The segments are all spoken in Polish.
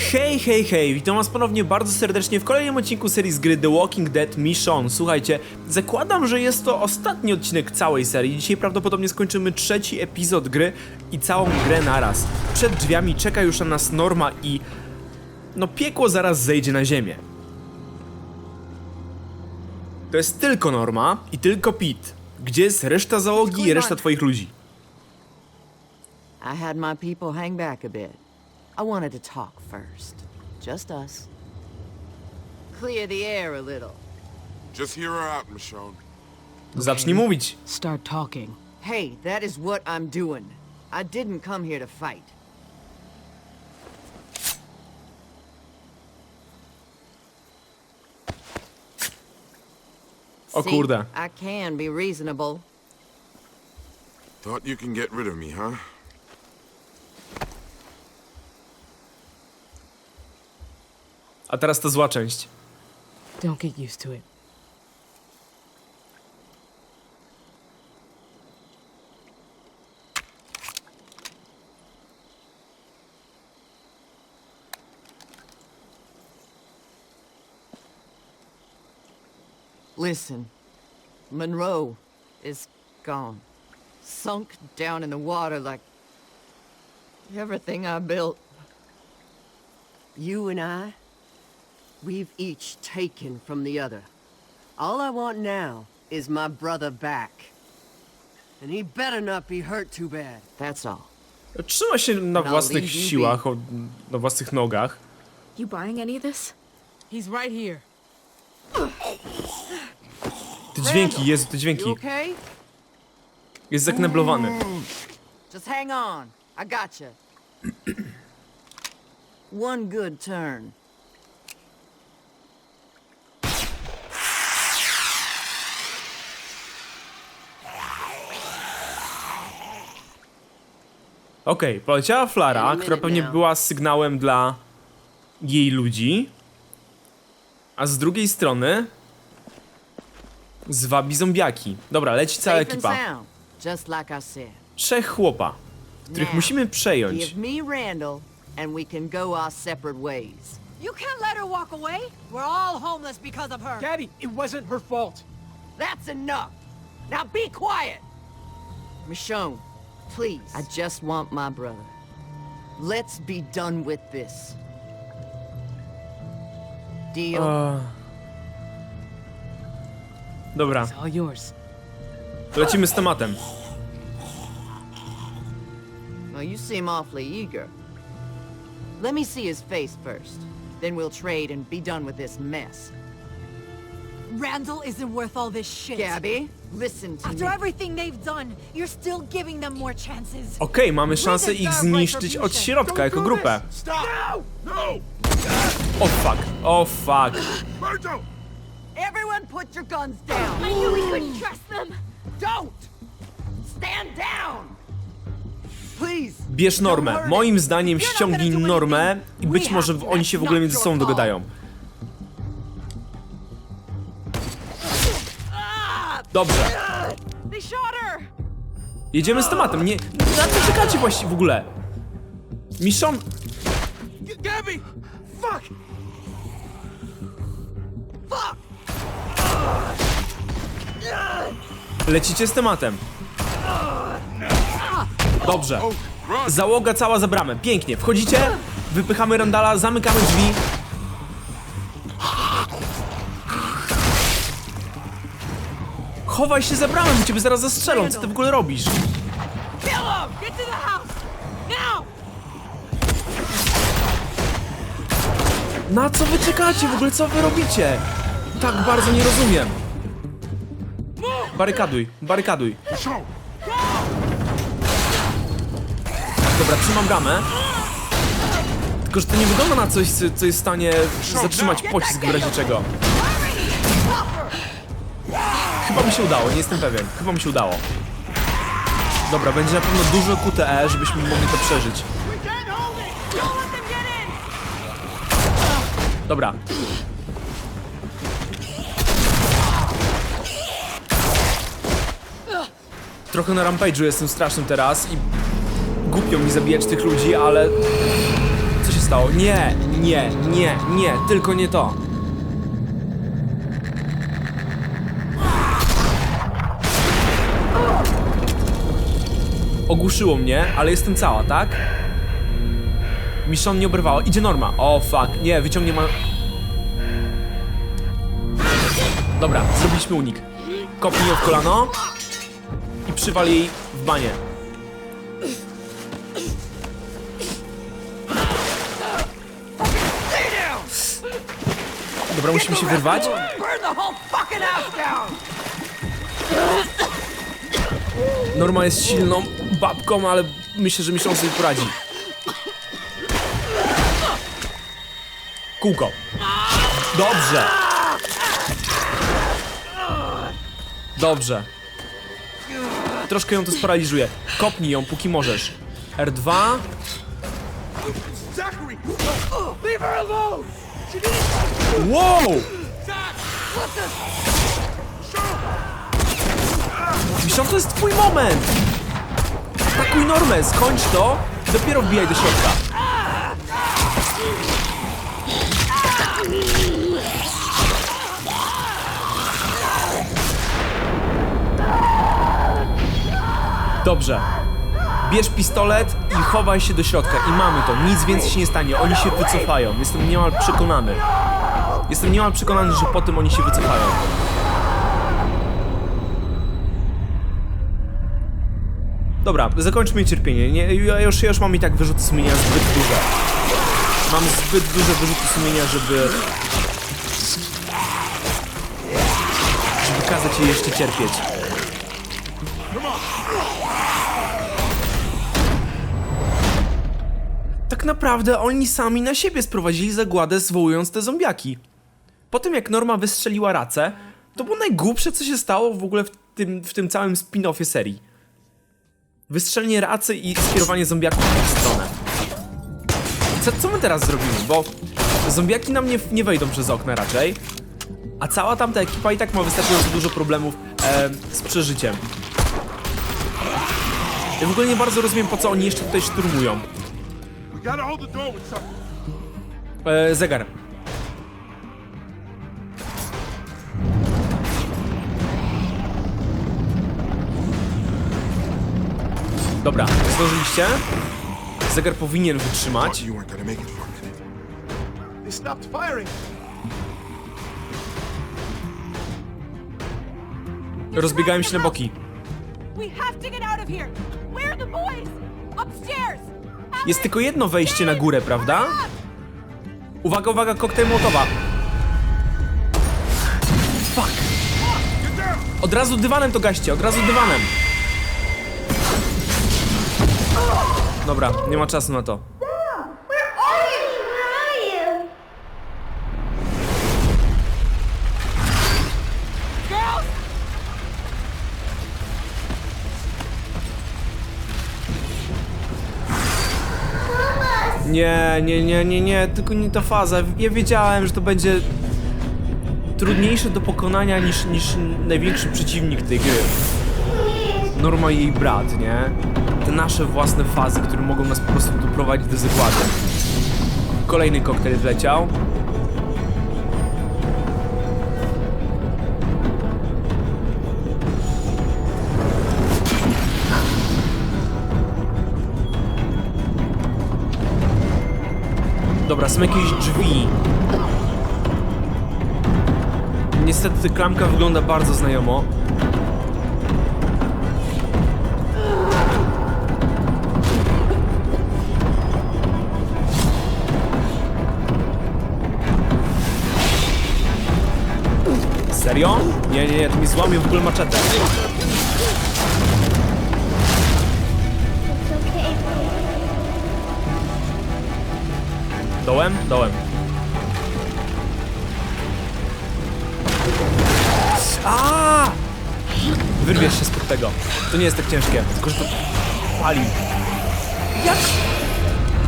Hej, hej, hej, witam was ponownie bardzo serdecznie w kolejnym odcinku serii z gry The Walking Dead Mission. Słuchajcie, zakładam, że jest to ostatni odcinek całej serii. Dzisiaj prawdopodobnie skończymy trzeci epizod gry i całą grę naraz. Przed drzwiami czeka już na nas Norma i... No piekło zaraz zejdzie na ziemię. To jest tylko Norma i tylko Pete. Gdzie jest reszta załogi i reszta twoich ludzi? I had my people hang back a bit. I wanted to talk first. Just us. Clear the air a little. Just hear her out, Michonne. Zacznij mówić. Start talking. Hey, that is what I'm doing. I didn't come here to fight. O See, kurde. I can be reasonable. Thought you can get rid of me, huh? A teraz ta zła część. Don't get used to it. Listen, Monroe is gone. Sunk down in the water like everything I built. You and I, we've each taken from the other. All I want now is my brother back. And he better not be hurt too bad. That's all. Trzyma się na własnych you siłach, o, na własnych nogach. You buying any of this? He's right here. Te dźwięki, Jezu, te You dźwięki. okay? Jest zakneblowany. Just hang on. I gotcha. One good turn. Okej, poleciała Flara, która pewnie now. była sygnałem dla jej ludzi. A z drugiej strony zwabi zombiaki. Dobra, leci cała Safe and ekipa. sound, just like I said. Trzech chłopa, których Now, musimy przejąć. Give me Randall, and we can go our separate ways. You can't let her walk away. We're all homeless because of her. Daddy, it wasn't her fault. That's enough. Now be quiet. Michonne, please. I just want my brother. Let's be done with this. Deal. Eee. Dobra, It's all yours. lecimy z tematem. Well, you seem awfully eager. Let me see his face first. Then we'll trade and be done with this mess. Randall isn't worth all this shit. Gabby, listen to After me. everything they've done, you're still giving them more chances. Okej, mamy szansę ich zniszczyć od środka jako grupę. Stop! No! No! O fuck, o fuck. Virgil! Everyone put your guns down. I knew we couldn't trust them. Don't! Stand down! Please. Bierz normę. Moim zdaniem ściągnij normę i być może w- oni się w ogóle między sobą dogadają. Dobrze. Jedziemy z tematem. Nie. Na co czekacie właściwie w ogóle? Mission. Gabby! Fuck! Lecicie z tematem. Dobrze. Run! Załoga cała za bramę. Pięknie. Wchodzicie, wypychamy Randala, zamykamy drzwi. Chowaj się za bramę, bo ciebie zaraz zastrzelą. Co ty w ogóle robisz? Na co wy czekacie? W ogóle co wy robicie? Tak bardzo nie rozumiem. Barykaduj, barykaduj. Dobra, trzymam bramę. Tylko, że to nie wygląda na coś, co co jest w stanie zatrzymać pocisk w razie czego. Chyba mi się udało, nie jestem pewien. Chyba mi się udało. Dobra, będzie na pewno dużo QTE, żebyśmy mogli to przeżyć. Dobra. Trochę na rampage'u jestem strasznym teraz i głupio mi zabijać tych ludzi, ale... Co się stało. Nie, nie, nie, nie, tylko nie to. Ogłuszyło mnie, ale jestem cała, tak? Michonne nie oberwała. Idzie Norma. O, fuck. Nie, wyciągnie ma... Dobra, zrobiliśmy unik. Kopnij ją w kolano i przywal jej w banie. Dobra, musimy się wyrwać. Norma jest silną babką, ale myślę, że Michonne sobie poradzi. Kółko. Dobrze. Dobrze. Troszkę ją to sparaliżuje. Kopnij ją, póki możesz. R2. Zachary! No, leave her alone! She needs Wow! Michonne, to jest twój moment! Atakuj Normę, skończ to dopiero wbijaj do środka. Dobrze. Bierz pistolet i chowaj się do środka i mamy to. Nic więcej się nie stanie. Oni się wycofają. Jestem niemal przekonany. Jestem niemal przekonany, że po tym oni się wycofają. Dobra, zakończmy cierpienie. Nie, ja już, ja już mam i tak wyrzuty sumienia zbyt duże. Mam zbyt duże wyrzuty sumienia, żeby... Żeby kazać jej jeszcze cierpieć. Tak naprawdę oni sami na siebie sprowadzili zagładę, zwołując te zombiaki. Po tym jak Norma wystrzeliła racę, to było najgłupsze, co się stało w ogóle w tym, w tym całym spin-offie serii. Wystrzelenie racy i skierowanie zombiaków w ich stronę. Co, co my teraz zrobimy? Bo zombiaki nam nie, nie wejdą przez okna raczej, a cała tamta ekipa i tak ma wystarczająco dużo problemów e, z przeżyciem. Ja w ogóle nie bardzo rozumiem, po co oni jeszcze tutaj szturmują. E, zegar. Dobra, zdążyliście? Zegar powinien wytrzymać. Rozbiegałem się na boki. Jest tylko jedno wejście na górę, prawda? Uwaga, uwaga, koktajl mołotowa. Fuck. Od razu dywanem to gaście, od razu dywanem. Dobra, nie ma czasu na to. Nie, nie, nie, nie, nie, tylko nie ta faza. Ja wiedziałem, że to będzie trudniejsze do pokonania niż, niż największy przeciwnik tej gry. Norma i jej brat, nie? Te nasze własne fazy, które mogą nas po prostu doprowadzić do zagłady. Kolejny koktajl wleciał. Dobra, są jakieś drzwi. Niestety klamka wygląda bardzo znajomo. Nie, nie, nie, to mi złamie w ogóle maczetę. Dołem? Dołem. A! Wyrwiesz się spod tego. To nie jest tak ciężkie, tylko że to pali. Jak?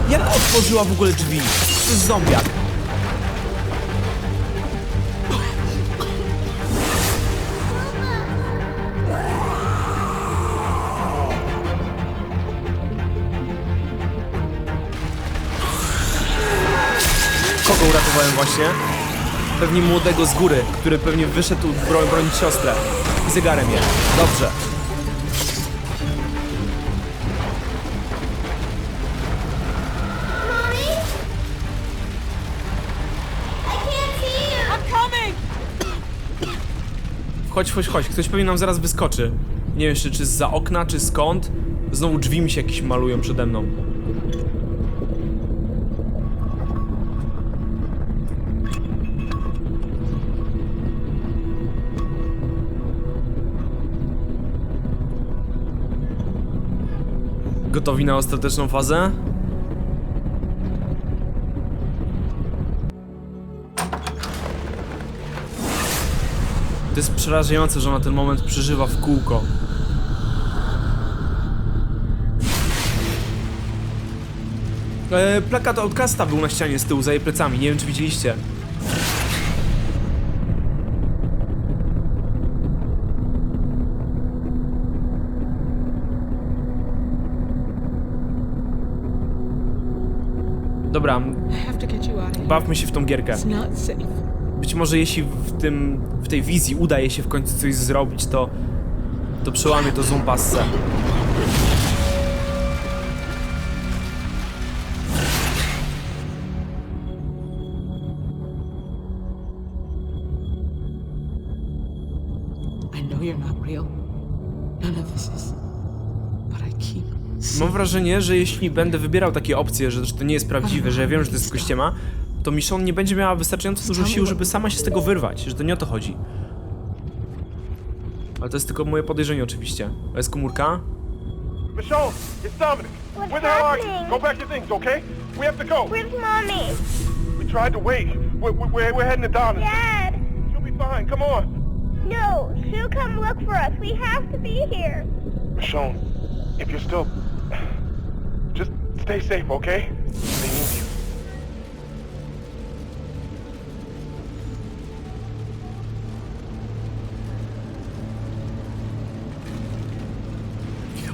Jak otworzyła w ogóle drzwi? To jest zombiak. Właśnie? Pewnie młodego z góry, który pewnie wyszedł bro bronić siostrę. I zegarem je. Dobrze. Chodź, chodź, chodź. Ktoś pewnie nam zaraz wyskoczy. Nie wiem jeszcze, czy za okna, czy skąd. Znowu drzwi mi się jakieś malują przede mną. Gotowi na ostateczną fazę? To jest przerażające, że ona ten moment przeżywa w kółko. E, plakat Outcasta był na ścianie z tyłu za jej plecami, nie wiem czy widzieliście. Dobra, I have to get you out of here. bawmy się w tą gierkę. It's not safe. Być może jeśli w tym, w tej wizji uda jej się w końcu coś zrobić, to to przełamie to zumpassę. Mam wrażenie, że jeśli będę wybierał takie opcje, że że to nie jest prawdziwe, że ja wiem, że to jest kościema, to Michonne nie będzie miała wystarczająco dużo sił, żeby sama się z tego wyrwać, że to nie o to chodzi. Ale to jest tylko moje podejrzenie oczywiście. To jest komórka? Michonne, it's Dominic. Where the hell are you? Go back your things, okay? We have to go. Where's Mommy? We tried to wait. We're, we're, we're heading to Donna's. Dad! She'll be fine. Come on. No, she'll come look for us. We have to be here. Michonne, if you're still... Just stay safe, okay? They need you.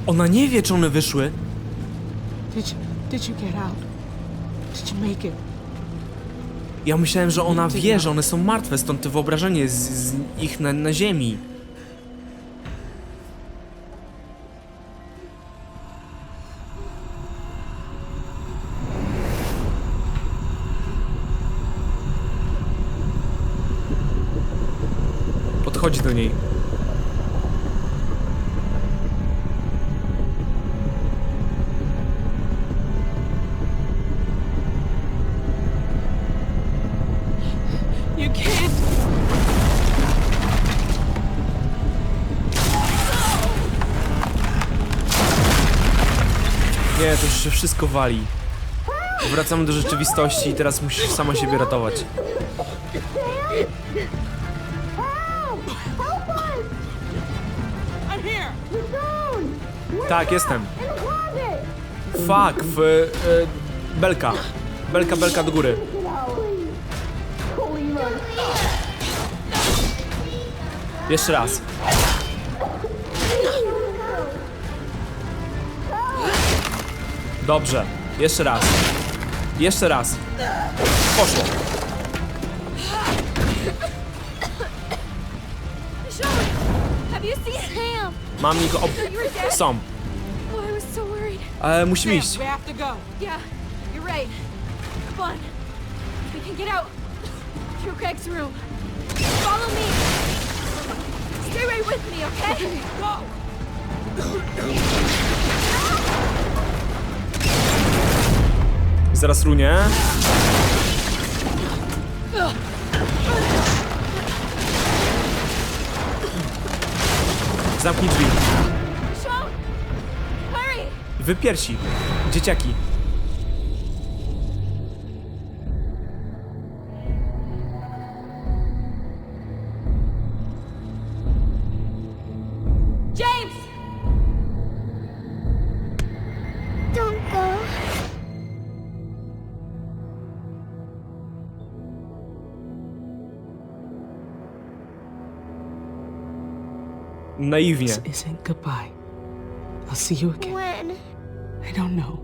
Ona nie wie, czy one wyszły. Did you? Did you get out? Did you make it? Ja myślałem, że ona wie, że one są martwe, stąd to wyobrażenie z, z ich na, na ziemi. Wszystko wali. Wracamy do rzeczywistości i teraz musisz sama siebie ratować. Tak, jestem. Fuck, w... E, belka. Belka, belka do góry. Jeszcze raz. Dobrze. Jeszcze raz. Jeszcze raz. Poszło. Mam ich ob... Są. Ale musimy Sam, iść. Stay right with me, okay? Go! Zaraz runie. Zamknij drzwi. Wypiersi. Dzieciaki. Naiwnie. This isn't goodbye. I'll see you again. When? I don't know.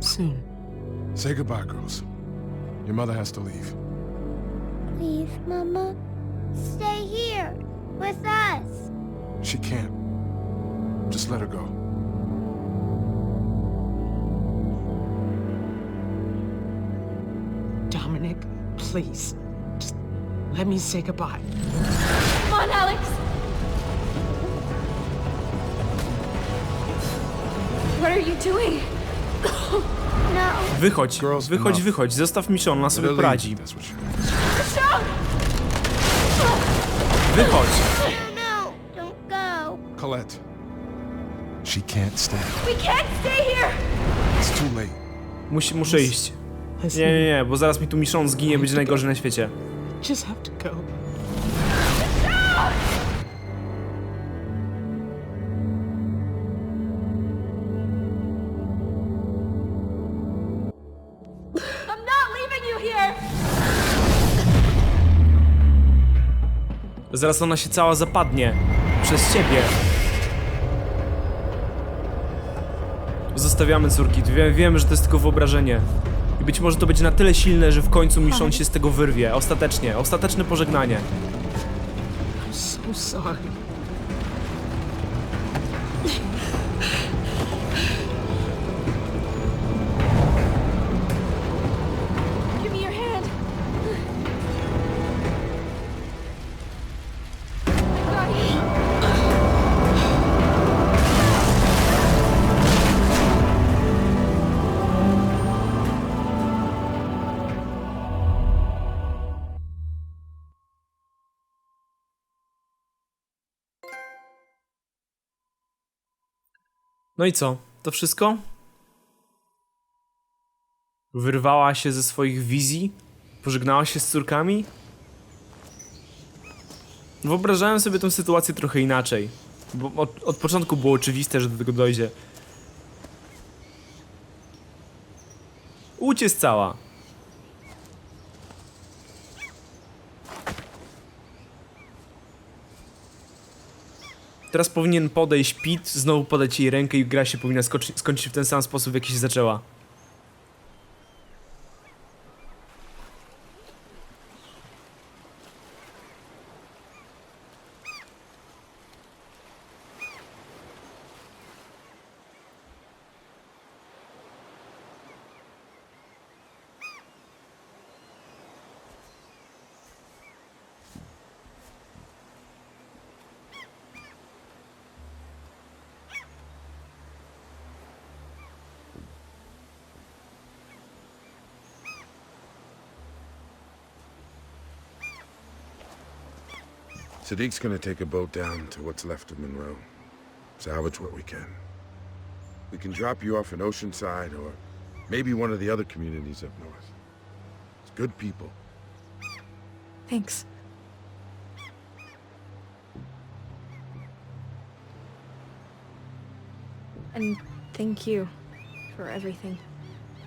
Soon. Say goodbye, girls. Your mother has to leave. Please, Mama. Stay here with us. She can't. Just let her go. Dominic, please. Just let me say goodbye. Come on, Alex! What are you doing? No. Wychodź, Girls, wychodź, enough. wychodź. Zostaw Michonne, ona sobie poradzi. Sean! Wychodź. No, no. Don't go. Colette. She can't stay. We can't stay here! It's too late. Musi, muszę iść. Nie, nie, nie, bo zaraz mi tu Michonne zginie, będzie najgorzej na świecie. just have to go. Zaraz ona się cała zapadnie. Przez ciebie. Zostawiamy córki. Wiem, wiem, że to jest tylko wyobrażenie. I być może to będzie na tyle silne, że w końcu Michonne się z tego wyrwie. Ostatecznie. Ostateczne pożegnanie. I'm so sorry. No i co? To wszystko? Wyrwała się ze swoich wizji? Pożegnała się z córkami? Wyobrażałem sobie tę sytuację trochę inaczej. Bo od, od początku było oczywiste, że do tego dojdzie. Jest cała. Teraz powinien podejść Pit, znowu podać jej rękę i gra się powinna skończyć w ten sam sposób, w jaki się zaczęła. Sadiq's gonna take a boat down to what's left of Monroe. Salvage what we can. We can drop you off in Oceanside or maybe one of the other communities up north. It's good people. Thanks. And thank you for everything.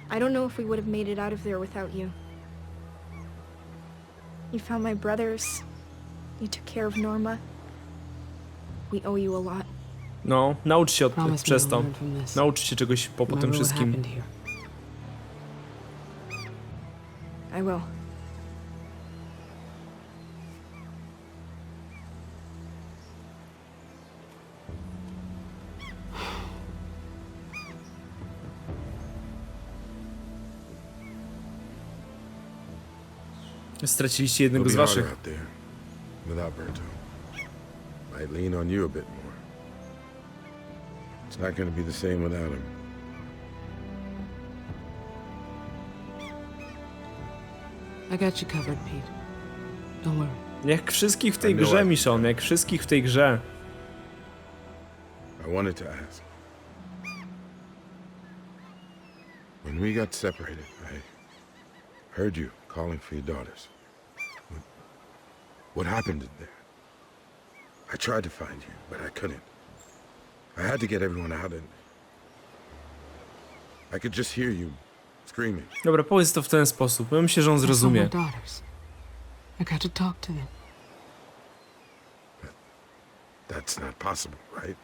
I don't know if we would have made it out of there without you. You found my brothers. You took care of Norma. We owe you a lot. No, naucz się od, Promise me przez you'll to. learn from this. Naucz się czegoś po, po tym Remember what wszystkim. happened here. I will. Straciliście It'll jednego be z harder waszych. out there without Berto. Might lean on you a bit more. It's not gonna be the same without him. I got you covered, Pete. Don't worry. Jak wszystkich w tej grze, I- Michonne, jak wszystkich w tej grze. I wanted to ask. When we got separated, I heard you calling for your daughters. What- What happened in there? I tried to find you, but I couldn't. I had to get everyone out and I could just hear you screaming. Dobra, powiedz to w ten sposób. Ja myślę, że on I my zrozumie. daughters. I got to talk to them. That's not possible, right?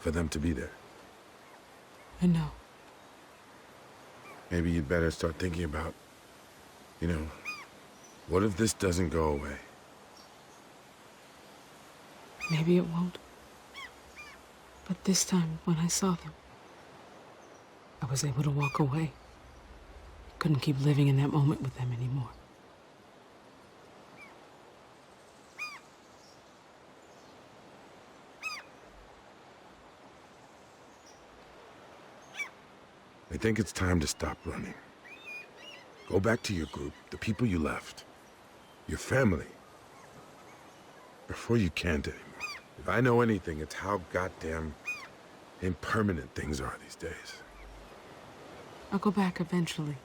For them to be there. I know. Maybe you'd better start thinking about You know, what if this doesn't go away? Maybe it won't. But this time, when I saw them, I was able to walk away. Couldn't keep living in that moment with them anymore. I think it's time to stop running. Go back to your group, the people you left, your family. Before you can't anymore. If I know anything, it's how goddamn impermanent things are these days. I'll go back eventually.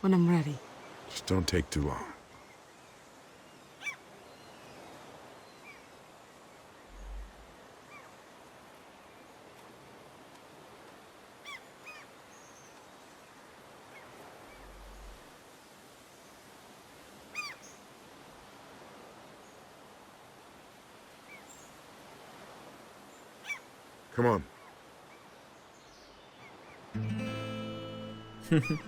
When I'm ready. Just don't take too long. Come on.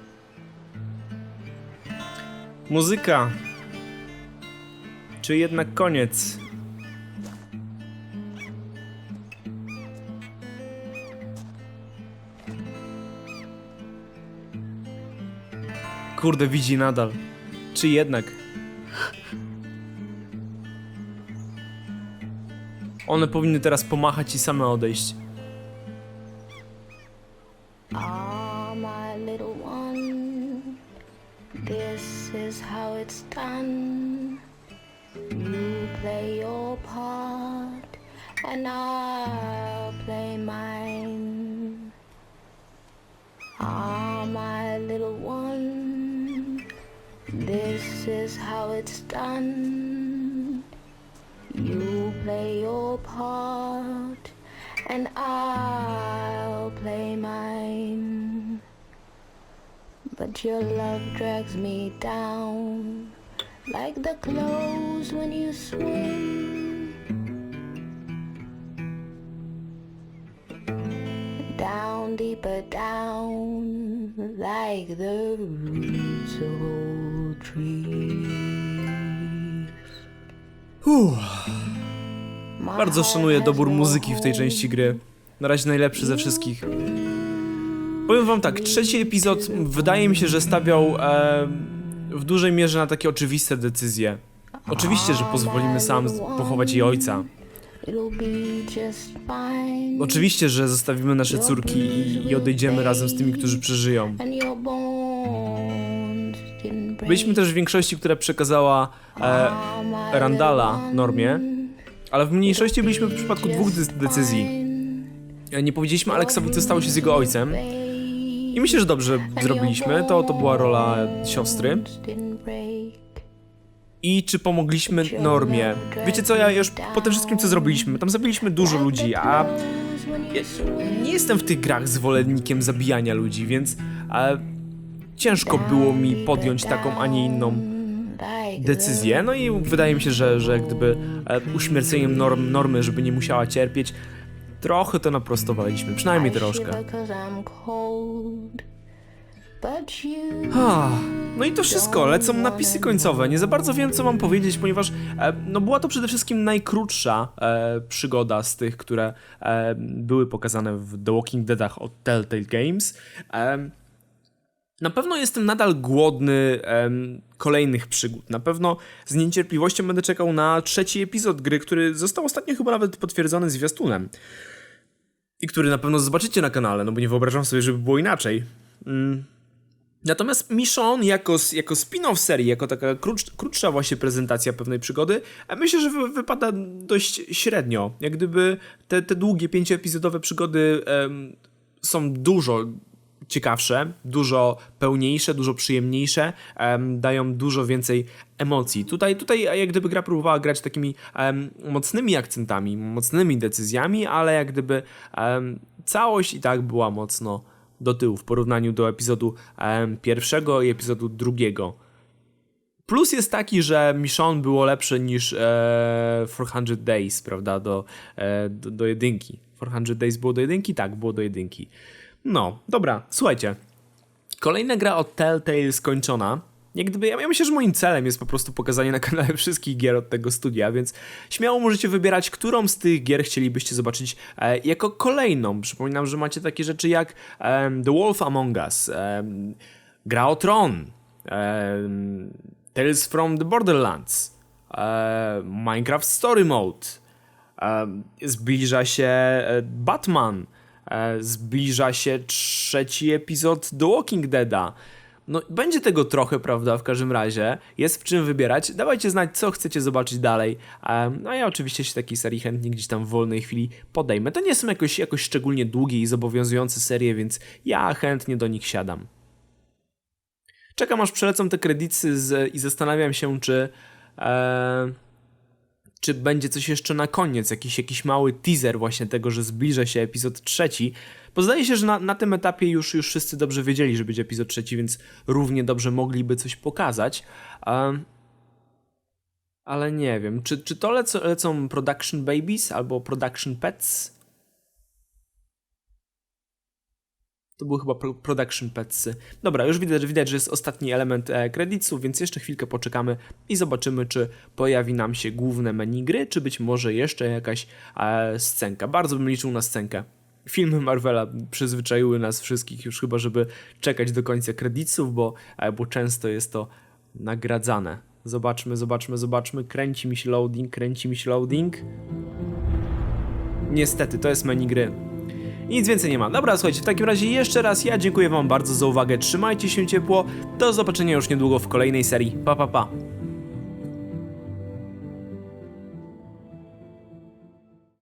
Muzyka. Czy jednak koniec? Kurde, widzi nadal. Czy jednak? One powinny teraz pomachać i same odejść. Play your part, and I'll play mine. Ah, my little one, this is how it's done. You play your part, and I'll play mine. But your love drags me down like the clothes when you swim. Down, deeper down, like the roots of old trees. Bardzo szanuję dobór muzyki w tej części gry. Na razie najlepszy ze wszystkich. Powiem wam tak, trzeci epizod wydaje mi się, że stawiał e, w dużej mierze na takie oczywiste decyzje. Oczywiście, że pozwolimy sam pochować jej ojca. Oczywiście, że zostawimy nasze córki i, i odejdziemy razem z tymi, którzy przeżyją. Byliśmy też w większości, która przekazała e, Randala Normie, ale w mniejszości byliśmy w przypadku dwóch de decyzji. E, Nie powiedzieliśmy Aleksowi, co stało się z jego ojcem. I myślę, że dobrze zrobiliśmy. To, to była rola siostry. I czy pomogliśmy Normie? Wiecie co, ja już po tym wszystkim, co zrobiliśmy, tam zabiliśmy dużo ludzi, a ja nie jestem w tych grach zwolennikiem zabijania ludzi, więc ciężko było mi podjąć taką, a nie inną decyzję. No i wydaje mi się, że, że gdyby e, uśmierceniem norm, normy, żeby nie musiała cierpieć, trochę to naprostowaliśmy, przynajmniej troszkę. Ah, No i to wszystko, lecą napisy końcowe. Nie za bardzo wiem, co mam powiedzieć, ponieważ e, no była to przede wszystkim najkrótsza e, przygoda z tych, które e, były pokazane w The Walking Deadach od Telltale Games. E, na pewno jestem nadal głodny em, kolejnych przygód. Na pewno z niecierpliwością będę czekał na trzeci epizod gry, który został ostatnio chyba nawet potwierdzony zwiastunem. I który na pewno zobaczycie na kanale, no bo nie wyobrażam sobie, żeby było inaczej. Mm. Natomiast Michonne jako, jako spin-off serii, jako taka krótsz, krótsza właśnie prezentacja pewnej przygody, myślę, że wy, wypada dość średnio. Jak gdyby te, te długie, pięcioepizodowe przygody em, są dużo ciekawsze, dużo pełniejsze, dużo przyjemniejsze, em, dają dużo więcej emocji. Tutaj, tutaj jak gdyby gra próbowała grać takimi mocnymi akcentami, mocnymi decyzjami, ale jak gdyby całość i tak była mocno do tyłu w porównaniu do epizodu pierwszego i epizodu drugiego. Plus jest taki, że Michonne było lepsze niż e, 400 Days, prawda, do, e, do, do jedynki. 400 Days było do jedynki? Tak, było do jedynki. No, dobra, słuchajcie. Kolejna gra od Telltale skończona. Jak gdyby, ja, myślę, że moim celem jest po prostu pokazanie na kanale wszystkich gier od tego studia, więc śmiało możecie wybierać, którą z tych gier chcielibyście zobaczyć e, jako kolejną. Przypominam, że macie takie rzeczy jak em, The Wolf Among Us, em, Gra o Tron, Tales from the Borderlands, e, Minecraft Story Mode, e, zbliża się e, Batman, e, zbliża się trzeci epizod The Walking Deada. No, będzie tego trochę, prawda, w każdym razie. Jest w czym wybierać. Dawajcie znać, co chcecie zobaczyć dalej. Em, No, ja oczywiście się takiej serii chętnie gdzieś tam w wolnej chwili podejmę. To nie są jakoś, jakoś szczególnie długie i zobowiązujące serie, więc ja chętnie do nich siadam. Czekam aż przelecą te kredyty i zastanawiam się, czy. E, czy będzie coś jeszcze na koniec, jakiś, jakiś mały teaser właśnie tego, że zbliża się epizod trzeci. Bo zdaje się, że na, na tym etapie już, już wszyscy dobrze wiedzieli, że będzie epizod trzeci, więc równie dobrze mogliby coś pokazać. Um, ale nie wiem, czy, czy to lecą, lecą Production Babies albo Production Pets? To był chyba pro, Production Petsy. Dobra, już widać, widać, że jest ostatni element e, kredytów, więc jeszcze chwilkę poczekamy i zobaczymy, czy pojawi nam się główne menu gry, czy być może jeszcze jakaś e, scenka. Bardzo bym liczył na scenkę. Filmy Marvela przyzwyczaiły nas wszystkich już chyba, żeby czekać do końca kredytów, bo, e, bo często jest to nagradzane. Zobaczmy, zobaczmy, zobaczmy. Kręci mi się loading, kręci mi się loading. Niestety, to jest menu gry. Nic więcej nie ma. Dobra, słuchajcie, w takim razie jeszcze raz ja dziękuję wam bardzo za uwagę. Trzymajcie się ciepło. Do zobaczenia już niedługo w kolejnej serii. Pa, pa, pa.